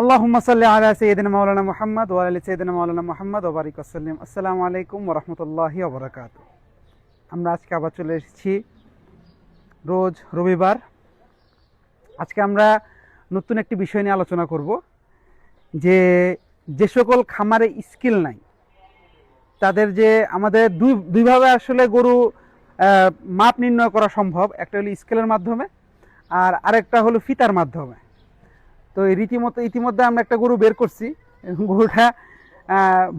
আল্লাহুম্মা সাল্লি আলা সাইয়্যিদিনা মাওলানা মুহাম্মদ ওয়া আলা সাইয়্যিদিনা মাওলানা মুহাম্মদ ওয়া বারিক ওয়াসাল্লিম। আসসালামু আলাইকুম ওয়া রাহমাতুল্লাহি ওয়া বারাকাতুহু। আমরা আজকে আবার চলে এসেছি রোজ রবিবার। আজকে আমরা নতুন একটি বিষয় নিয়ে আলোচনা করব, যে যে সকল খামারে স্কিল নাই, তাদের যে আমাদের দুই, দুইভাবে আসলে গরু মাপ নির্ণয় করা সম্ভব। একটা হলো স্কেলের মাধ্যমে আর আরেকটা হলো ফিতার মাধ্যমে। তো এই রীতিমতো ইতিমধ্যে আমরা একটা গরু বের করছি। গরুটা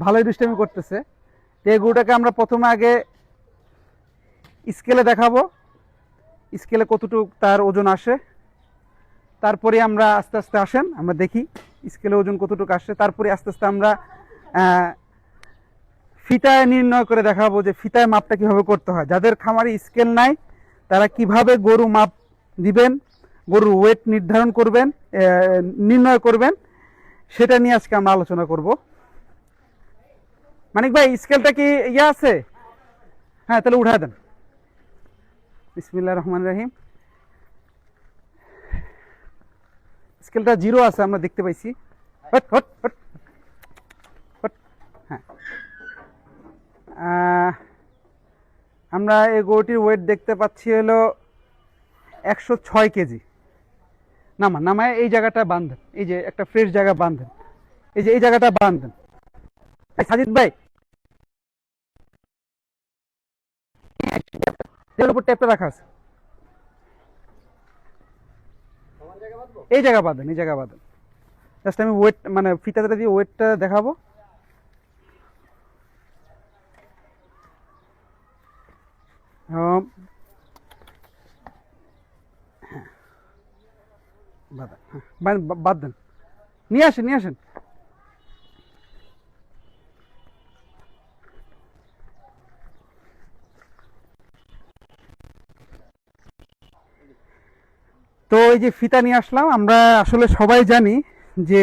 ভালোই দুষ্টামি করতেছে। তো এই গরুটাকে আমরা প্রথমে আগে স্কেলে দেখাবো। স্কেলে কতটুকু তার ওজন আসে। তারপরে আমরা আস্তে আস্তে আসেন, আমরা দেখি স্কেলে ওজন কতটুকু আসে। তারপরে আস্তে আস্তে আমরা ফিতায় নির্ণয় করে দেখাবো যে ফিতায় মাপটা কীভাবে করতে হয়। যাদের খামারে স্কেল নাই, তারা কীভাবে গরু মাপ দিবেন? গরুর ওয়েট নির্ধারণ করবেন নির্ণয় করবেন, সেটা নিয়ে আজকে আমরা আলোচনা করব। মানিক ভাই স্কেলটা কি ইয়ে আছে? হ্যাঁ তাহলে উঠা দেন। বিসমিল্লাহ রহমান রাহিম। স্কেলটা জিরো আছে, আমরা দেখতে পাইছি। হট হ্যাঁ। আমরা এই গরুটির ওয়েট দেখতে পাচ্ছি হলো একশো ছয় কেজি। নামা, নামায় এই জায়গাটা বাঁধেন, এই যে একটা ফ্রেশ জায়গা বাঁধেন, এই যে এই জায়গাটা বাঁধেন। সাজিদ ভাই, এর উপর ট্যাপটা রাখা আছে। এই জায়গা বাঁধেন, এই জায়গা বাঁধেন। জাস্ট আমি ওয়েট মানে ফিতাটা দিয়ে ওয়েটটা দেখাবো হ্যাঁ। হ্যাঁ। বাঁধেন হ্যাঁ বাদ দেন। নিয়ে আসেন নিয়ে আসেন। তো এই যে ফিতা নিয়ে আসলাম, আমরা আসলে সবাই জানি যে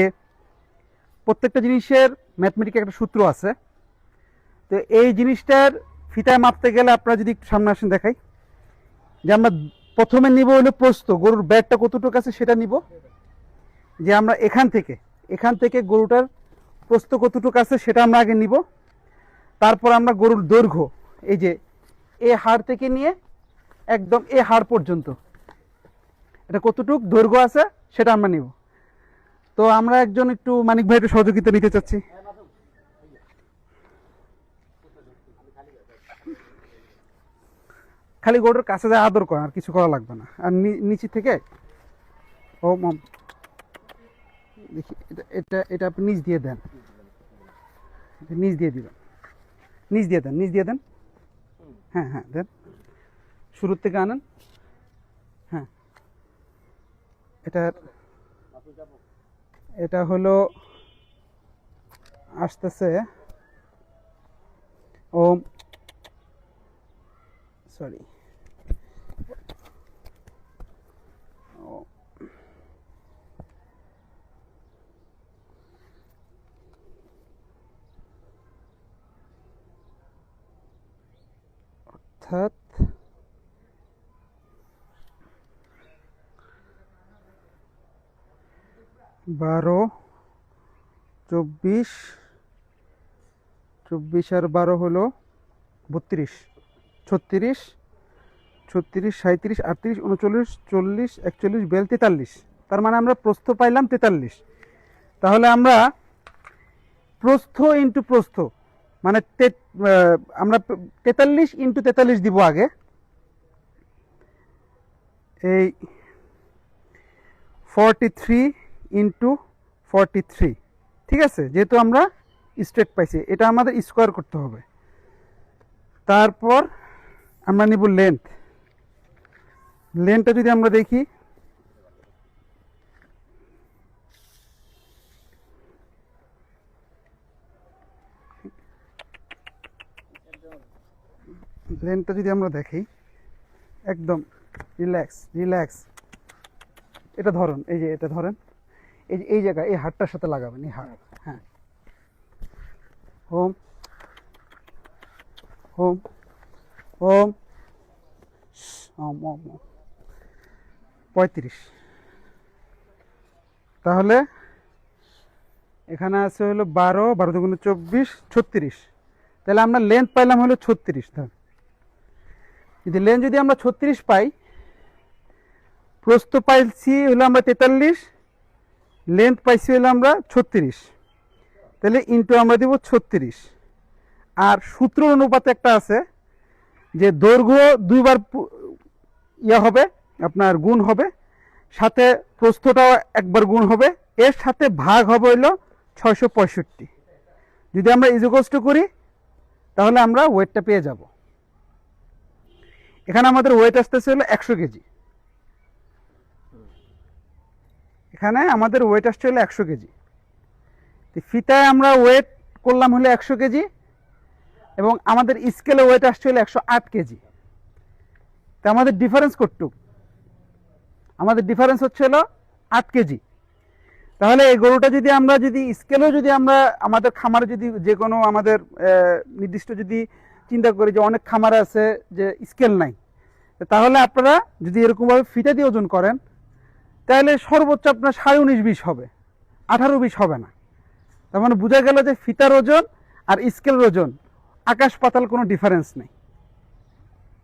প্রত্যেকটা জিনিসের ম্যাথমেটিক একটা সূত্র আছে। তো এই জিনিসটার ফিতায় মাপতে গেলে আপনারা যদি একটু সামনে আসেন দেখাই, যে আমরা প্রথমে নিব হলো প্রস্ত গরুর ব্যাগটা কতটুকু আছে সেটা নিব। যে আমরা এখান থেকে এখান থেকে গরুটার প্রস্ত কতটুকু আছে সেটা আমরা আগে নিব। তারপর আমরা গরুর দৈর্ঘ্য, এই যে এ হাড় থেকে নিয়ে একদম এ হাড় পর্যন্ত, এটা কতটুক দৈর্ঘ্য আছে সেটা আমরা নিব। তো আমরা একজন একটু মানিক ভাই একটু সহযোগিতা নিতে চাচ্ছি। খালি গরুর কাছে যায় আদর করা, আর কিছু করা লাগবে না। আর নিচে থেকে, ও মম, দেখি, এটা এটা এটা আপনি নিচ দিয়ে দেন। এটা নিচ দিয়ে দিবেন। নিচ দিয়ে দেন, নিচ দিয়ে দেন। হ্যাঁ হ্যাঁ দেন। শুরুর থেকে আনেন। হ্যাঁ। এটার এটা হলো, আসতেছে, ও সরি অর্থাৎ বারো, চব্বিশ চব্বিশ আর বারো হলো বত্রিশ, ছত্রিশ ছত্রিশ সাঁত্রিশ আটত্রিশ, উনচল্লিশ, চল্লিশ, একচল্লিশ বেল তেতাল্লিশ। তার মানে আমরা প্রস্থ পাইলাম তেতাল্লিশ। তাহলে আমরা প্রস্থ ইন্টু প্রস্থ মানে আমরা তেতাল্লিশ ইন্টু তেতাল্লিশ দিব আগে। এই forty three into forty three ঠিক আছে? যেহেতু আমরা স্ট্রেট পাইছি, এটা আমাদের স্কোয়ার করতে হবে। তারপর আমরা নিব লেন্থ লেন্থটা যদি আমরা দেখি লেন্থটা যদি আমরা দেখি, একদম রিল্যাক্স রিল্যাক্স এটা ধরুন, এই যে এটা ধরেন, এই যে এই জায়গায়, এই হাড়টার সাথে লাগাবেন, এই হাড় হ্যাঁ। হোম হোম হোম ওম ওম পঁয়ত্রিশ। তাহলে এখানে আছে হলো বারো বারো দুগুণে চব্বিশ, ছত্রিশ। তাহলে আমরা লেন্থ পাইলাম হলো ছত্রিশ, ধর। যদি লেন যদি আমরা ছত্রিশ পাই, প্রস্থ পাইছি হলো আমরা তেতাল্লিশ লেন্থ পাইছি হলো আমরা ছত্রিশ। তাহলে ইন্টু আমরা দিব ছত্রিশ। আর সূত্র অনুপাতে একটা আছে যে দৈর্ঘ্য দুইবার ইয়ে হবে, আপনার গুণ হবে, সাথে প্রস্থটাও একবার গুণ হবে, এর সাথে ভাগ হবে হইল ছয়শো পঁয়ষট্টি। যদি আমরা ইজুকষ্ট করি, তাহলে আমরা ওয়েটটা পেয়ে যাব। এখানে আমাদের ওয়েট আসতেছে হলো একশো কেজি। এখানে আমাদের ওয়েট আসছে হলো একশো কেজি। ফিতায় আমরা ওয়েট করলাম হলো একশো কেজি এবং আমাদের স্কেলে ওয়েট আসছে হলো একশো আট কেজি। তা আমাদের ডিফারেন্স কতটুক? আমাদের ডিফারেন্স হচ্ছে হলো আট কেজি। তাহলে এই গরুটা যদি আমরা যদি স্কেলেও যদি আমরা আমাদের খামারে যদি যে কোনো আমাদের নির্দিষ্ট যদি চিন্তা করি যে অনেক খামারে আছে যে স্কেল নাই। তাহলে আপনারা যদি এরকমভাবে ফিতা দিয়ে ওজন করেন, তাহলে সর্বোচ্চ আপনার সাড়ে উনিশ বিশ হবে, আঠারো বিশ হবে না। তার মানে বোঝা গেল যে ফিতার ওজন আর স্কেলের ওজন, আকাশ পাতাল কোনো ডিফারেন্স নেই।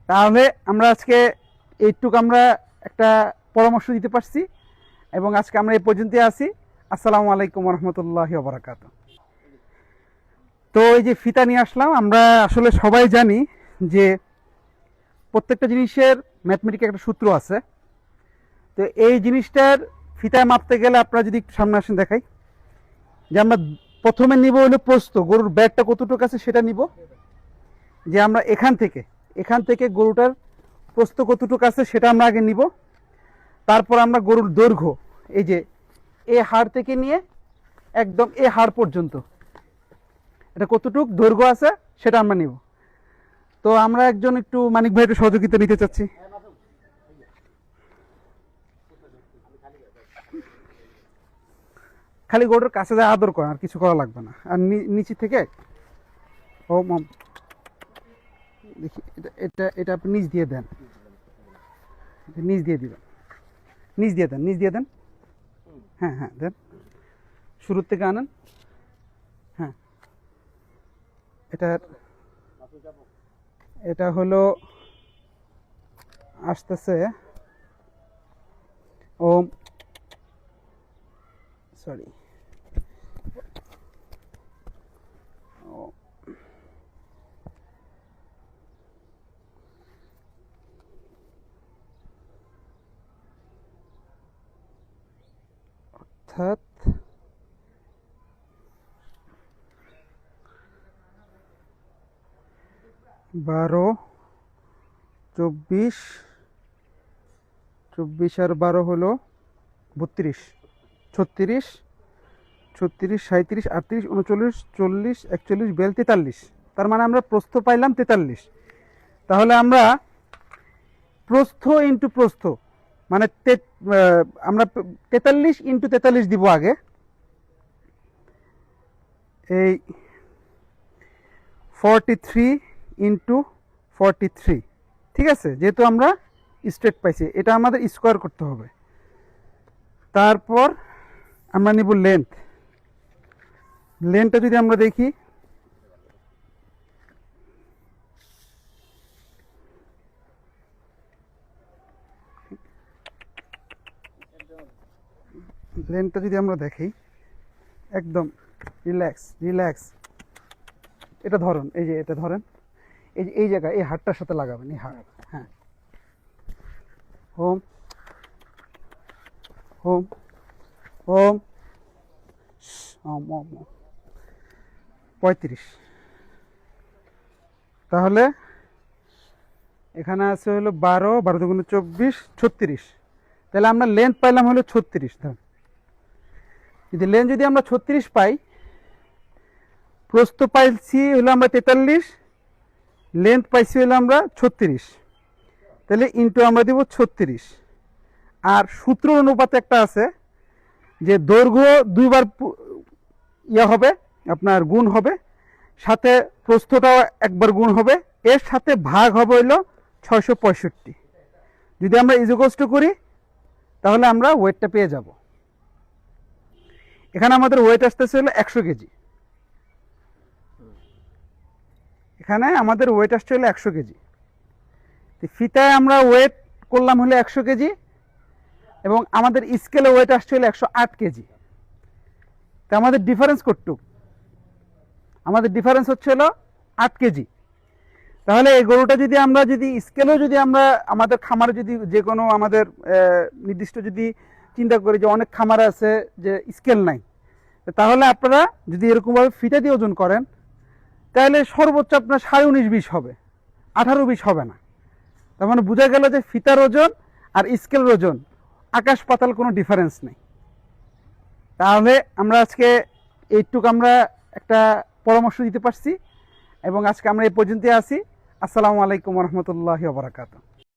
তাহলে আমরা আজকে এইটুকু আমরা একটা পরামর্শ দিতে পারছি এবং আজকে আমরা এই পর্যন্তই আছি। আসসালামু আলাইকুম রহমতুল্লাহ বারাকাত তো এই যে ফিতা নিয়ে আসলাম, আমরা আসলে সবাই জানি যে প্রত্যেকটা জিনিসের ম্যাথমেটিক একটা সূত্র আছে। তো এই জিনিসটার ফিতায় মাপতে গেলে আপনারা যদি একটু সামনে আসেন দেখাই। যে আমরা প্রথমে নিব হলো প্রস্ত গরুর ব্যাগটা কতটুকু আছে সেটা নিব। যে আমরা এখান থেকে এখান থেকে গরুটার প্রস্ত কতটুকু আছে সেটা আমরা আগে নিব। তারপর আমরা গরুর দৈর্ঘ্য, এই যে এ হাড় থেকে নিয়ে একদম এ হাড় পর্যন্ত। এটা কতটুক দৈর্ঘ্য আছে সেটা আমরা নিব। তো আমরা একজন একটু মানিক ভাই একটু সহযোগিতা নিতে চাচ্ছি। খালি গরুর কাছে যায় আদর করেন আর কিছু করা লাগবে না। আর নিচে থেকে ও মম, দেখি, এটা এটা এটা আপনি নিচ দিয়ে দেন। নিচ দিয়ে দিবেন। নিচ দিয়ে দেন, নিচ দিয়ে দেন। হ্যাঁ হ্যাঁ দেন। শুরুর থেকে আনেন। এটা এটা হলো আসতেছে ও সরি অর্থাৎ বারো, চব্বিশ চব্বিশ আর বারো হলো বত্রিশ, ছত্রিশ ছত্রিশ সাঁত্রিশ আটত্রিশ, উনচল্লিশ, চল্লিশ, একচল্লিশ বেল তেতাল্লিশ। তার মানে আমরা প্রস্থ পাইলাম তেতাল্লিশ। তাহলে আমরা প্রস্থ ইন্টু প্রস্থ মানে আমরা তেতাল্লিশ ইন্টু তেতাল্লিশ দিব আগে। এই forty three into forty three ঠিক আছে? যেহেতু আমরা স্ট্রেট পাইছি, এটা আমাদের স্কোয়ার করতে হবে। তারপর আমরা নিব লেন্থ লেন্থটা যদি আমরা দেখি লেন্থটা যদি আমরা দেখি, একদম রিল্যাক্স রিল্যাক্স এটা ধরুন, এই যে এটা ধরেন। এই এই জায়গায়, এই হাড়টার সাথে লাগাবেন, এই হাড় হ্যাঁ। হোম হোম হোম ওম ওম। পঁয়ত্রিশ। তাহলে এখানে আছে হলো বারো বারো দুগুণে চব্বিশ, ছত্রিশ। তাহলে আমরা লেন্থ পাইলাম হলো ছত্রিশ, ধর। যদি লেন্থ যদি আমরা ছত্রিশ পাই, প্রস্থ পাইছি হলো আমরা তেতাল্লিশ লেন্থ পাইছি হলো আমরা ছত্রিশ। তাহলে ইন্টু আমরা দিব ছত্রিশ। আর সূত্র অনুপাতে একটা আছে যে দৈর্ঘ্য দুইবার ইয়ে হবে, আপনার গুণ হবে, সাথে প্রস্থটাও একবার গুণ হবে, এর সাথে ভাগ হবে হইল ছয়শো পঁয়ষট্টি। যদি আমরা ইজুকষ্ট করি, তাহলে আমরা ওয়েটটা পেয়ে যাব। এখানে আমাদের ওয়েট আসতেছে হলো একশো কেজি। এখানে আমাদের ওয়েট আসছে হলো একশো কেজি। ফিতায় আমরা ওয়েট করলাম হলো একশো কেজি এবং আমাদের স্কেলে ওয়েট আসছে হলো একশো আট কেজি। তো আমাদের ডিফারেন্স কতটুক? আমাদের ডিফারেন্স হচ্ছে হলো আট কেজি। তাহলে এই গরুটা যদি আমরা যদি স্কেলেও যদি আমরা আমাদের খামারে যদি যে কোনো আমাদের নির্দিষ্ট যদি চিন্তা করি যে অনেক খামারে আছে যে স্কেল নাই, তাহলে আপনারা যদি এরকমভাবে ফিতা দিয়ে ওজন করেন তাহলে সর্বোচ্চ আপনার সাড়ে উনিশ বিশ হবে। আঠারো বিশ হবে না। তার মানে বোঝা গেল যে ফিতার ওজন আর স্কেল ওজন, আকাশ পাতাল কোনো ডিফারেন্স নেই। তাহলে আমরা আজকে এইটুকু আমরা একটা পরামর্শ দিতে পারছি এবং আজকে আমরা এই পর্যন্তই আছি। আসসালামু আলাইকুম রহমতুল্লাহ বারাকাতু